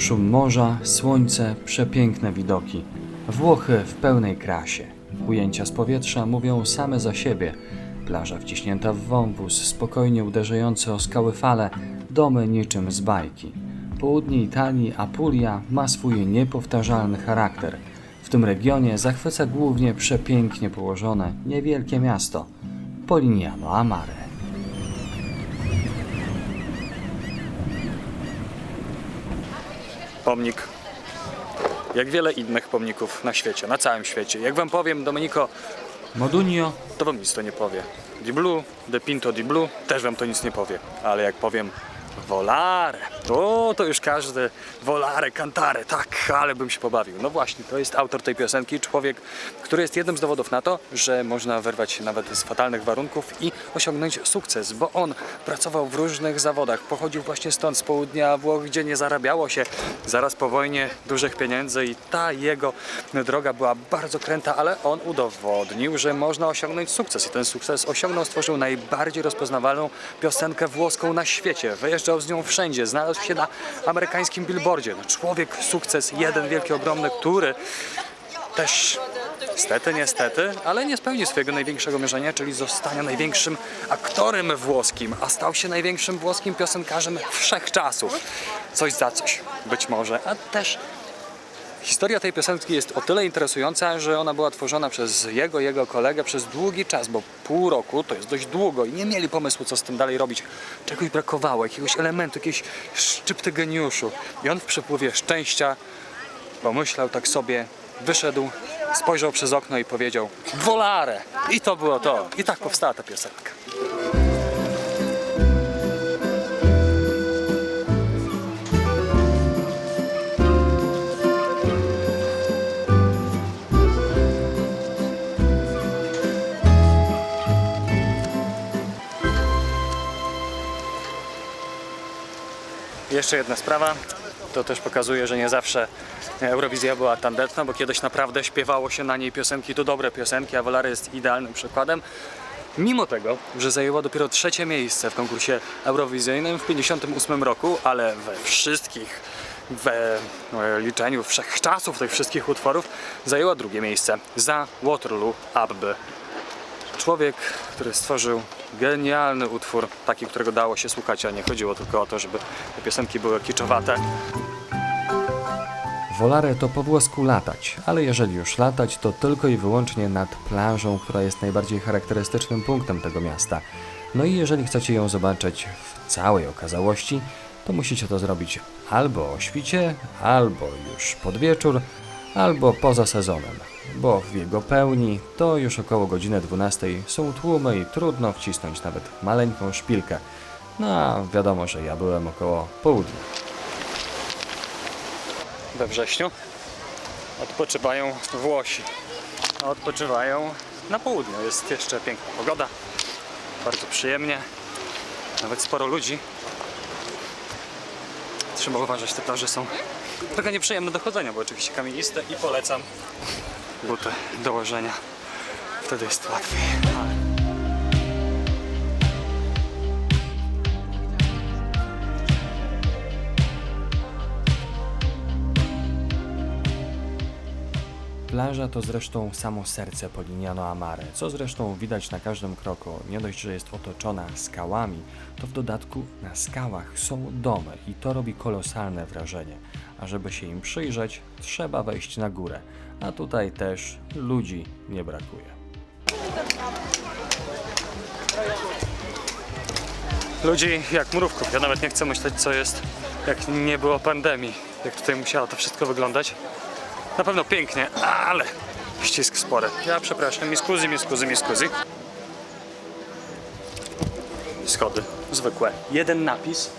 Szum morza, słońce, przepiękne widoki. Włochy w pełnej krasie. Ujęcia z powietrza mówią same za siebie. Plaża wciśnięta w wąwóz, spokojnie uderzające o skały fale, domy niczym z bajki. Południe Italii, Apulia ma swój niepowtarzalny charakter. W tym regionie zachwyca głównie przepięknie położone, niewielkie miasto Polignano a pomnik. Jak wiele innych pomników na świecie, na całym świecie. Jak wam powiem, Domenico, Modunio to wam nic to nie powie. Di Blue, De Pinto Di Blue, też wam to nic nie powie. Ale jak powiem Volare, to, to już każdy Volare, Cantare, tak, ale bym się pobawił. No właśnie, to jest autor tej piosenki, człowiek, który jest jednym z dowodów na to, że można wyrwać się nawet z fatalnych warunków i osiągnąć sukces, bo on pracował w różnych zawodach, pochodził właśnie stąd, z południa Włoch, gdzie nie zarabiało się zaraz po wojnie dużych pieniędzy i ta jego droga była bardzo kręta, ale on udowodnił, że można osiągnąć sukces i ten sukces osiągnął, stworzył najbardziej rozpoznawalną piosenkę włoską na świecie. Wyjeżdżał z nią wszędzie, znalazł się na amerykańskim billboardzie. No, człowiek, sukces, jeden wielki, ogromny, który też niestety, niestety, ale nie spełnił swojego największego marzenia, czyli zostania największym aktorem włoskim, a stał się największym włoskim piosenkarzem wszechczasów. Coś za coś, być może, a też Historia tej piosenki jest o tyle interesująca, że ona była tworzona przez jego, jego kolegę przez długi czas, bo pół roku to jest dość długo i nie mieli pomysłu, co z tym dalej robić. Czegoś brakowało, jakiegoś elementu, jakiejś szczypty geniuszu. I on w przepływie szczęścia pomyślał tak sobie, wyszedł, spojrzał przez okno i powiedział Volare! I to było to. I tak powstała ta piosenka. Jeszcze jedna sprawa, to też pokazuje, że nie zawsze Eurowizja była tandetna, bo kiedyś naprawdę śpiewało się na niej piosenki, to dobre piosenki, a Volare jest idealnym przykładem. Mimo tego, że zajęła dopiero trzecie miejsce w konkursie eurowizyjnym w 1958 roku, ale we wszystkich, we e, liczeniu wszechczasów tych wszystkich utworów, zajęła drugie miejsce za Waterloo Abbey. Człowiek, który stworzył genialny utwór, taki, którego dało się słuchać, a nie chodziło tylko o to, żeby te piosenki były kiczowate. Volare to po włosku latać, ale jeżeli już latać, to tylko i wyłącznie nad plażą, która jest najbardziej charakterystycznym punktem tego miasta. No i jeżeli chcecie ją zobaczyć w całej okazałości, to musicie to zrobić albo o świcie, albo już pod wieczór, albo poza sezonem, bo w jego pełni to już około godziny 12 są tłumy i trudno wcisnąć nawet maleńką szpilkę. No a wiadomo, że ja byłem około południa. we wrześniu odpoczywają Włosi. Odpoczywają na południu. Jest jeszcze piękna pogoda, bardzo przyjemnie, nawet sporo ludzi. Trzeba uważać, te plaże są trochę nieprzyjemne do chodzenia, bo oczywiście kamieniste i polecam buty do łożenia. Wtedy jest łatwiej. Ale... Plaża to zresztą samo serce Polignano Amare, co zresztą widać na każdym kroku. Nie dość, że jest otoczona skałami, to w dodatku na skałach są domy i to robi kolosalne wrażenie. A żeby się im przyjrzeć, trzeba wejść na górę, a tutaj też ludzi nie brakuje. Ludzi jak mrówków. Ja nawet nie chcę myśleć, co jest, jak nie było pandemii. Jak tutaj musiało to wszystko wyglądać. Na pewno pięknie, ale ścisk spory. Ja przepraszam, mi skuzy, mi skuzy, mi. Schody, zwykłe. Jeden napis,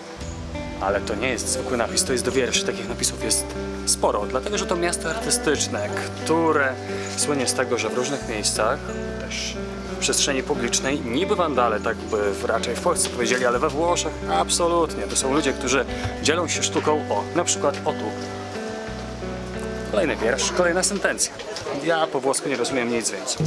ale to nie jest zwykły napis, to jest wiersz. Takich napisów jest sporo, dlatego że to miasto artystyczne, które słynie z tego, że w różnych miejscach, też w przestrzeni publicznej, niby wandale, tak by raczej w Polsce powiedzieli, ale we Włoszech absolutnie. To są ludzie, którzy dzielą się sztuką, o, na przykład o tu. Kolejny wiersz, kolejna sentencja. Ja po włosku nie rozumiem nic, więc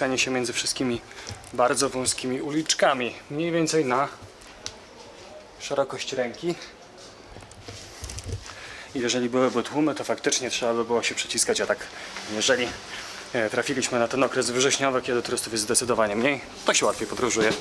przeciskanie się między wszystkimi bardzo wąskimi uliczkami. Mniej więcej na szerokość ręki. I jeżeli byłyby tłumy, to faktycznie trzeba by było się przeciskać, a tak jeżeli e, trafiliśmy na ten okres wrześniowy, kiedy turystów jest zdecydowanie mniej, to się łatwiej podróżuje.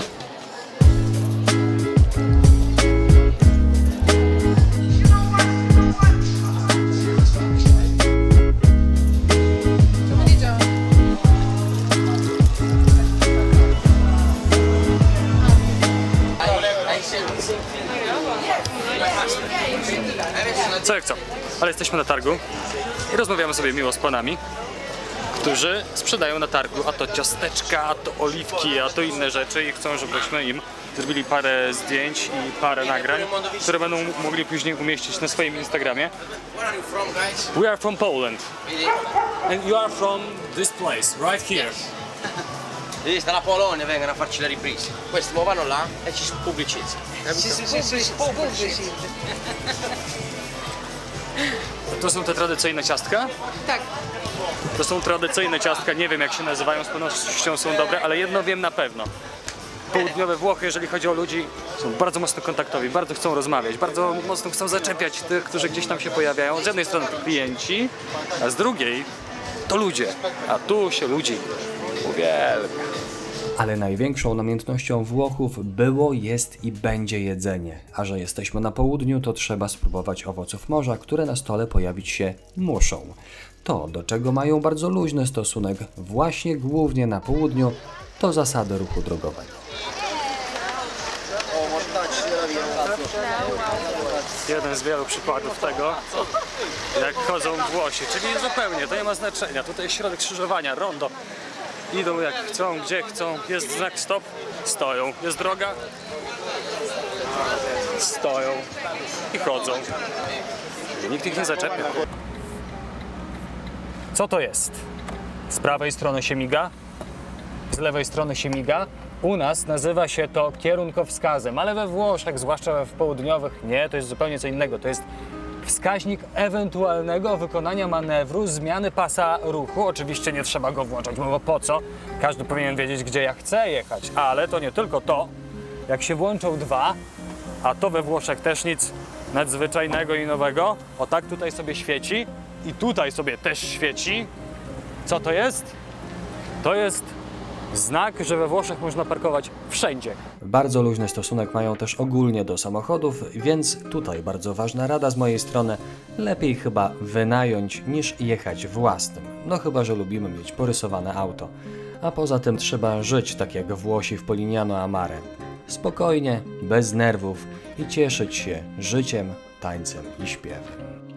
Co jak co, ale jesteśmy na targu i rozmawiamy sobie miło z panami, którzy sprzedają na targu a to ciasteczka, a to oliwki, a to inne rzeczy i chcą, żebyśmy im zrobili parę zdjęć i parę nagrań, które będą mogli później umieścić na swoim Instagramie. We are from Poland. And you are from this place, right here. Sì, dalla Polonia vengono a farci le riprese. Questi mo vanno là e ci pubblicizzano. Sì, To są te tradycyjne ciastka? Tak. To są tradycyjne ciastka, nie wiem jak się nazywają, z pewnością są dobre, ale jedno wiem na pewno. Południowe Włochy, jeżeli chodzi o ludzi, są bardzo mocno kontaktowi, bardzo chcą rozmawiać, bardzo mocno chcą zaczepiać tych, którzy gdzieś tam się pojawiają. Z jednej strony to klienci, a z drugiej to ludzie. A tu się ludzi uwielbia. Ale największą namiętnością Włochów było, jest i będzie jedzenie. A że jesteśmy na południu, to trzeba spróbować owoców morza, które na stole pojawić się muszą. To, do czego mają bardzo luźny stosunek właśnie głównie na południu, to zasady ruchu drogowego. Jeden z wielu przykładów tego, jak chodzą Włosi, czyli zupełnie, to nie ma znaczenia. Tutaj środek skrzyżowania, rondo. Idą jak chcą, gdzie chcą, jest znak stop, stoją. Jest droga, stoją i chodzą. Nikt ich nie zaczepia. Co to jest? Z prawej strony się miga, z lewej strony się miga. U nas nazywa się to kierunkowskazem, ale we Włoszech, zwłaszcza w południowych, nie, to jest zupełnie co innego. To jest wskaźnik ewentualnego wykonania manewru, zmiany pasa ruchu. Oczywiście nie trzeba go włączać, bo po co? Każdy powinien wiedzieć, gdzie ja chcę jechać, ale to nie tylko to. Jak się włączą dwa, a to we Włoszech też nic nadzwyczajnego i nowego, o tak tutaj sobie świeci i tutaj sobie też świeci. Co to jest? To jest znak, że we Włoszech można parkować wszędzie. Bardzo luźny stosunek mają też ogólnie do samochodów, więc tutaj bardzo ważna rada z mojej strony: lepiej chyba wynająć niż jechać własnym. No chyba, że lubimy mieć porysowane auto. A poza tym trzeba żyć tak jak Włosi w Polignano a Mare. Spokojnie, bez nerwów i cieszyć się życiem, tańcem i śpiewem.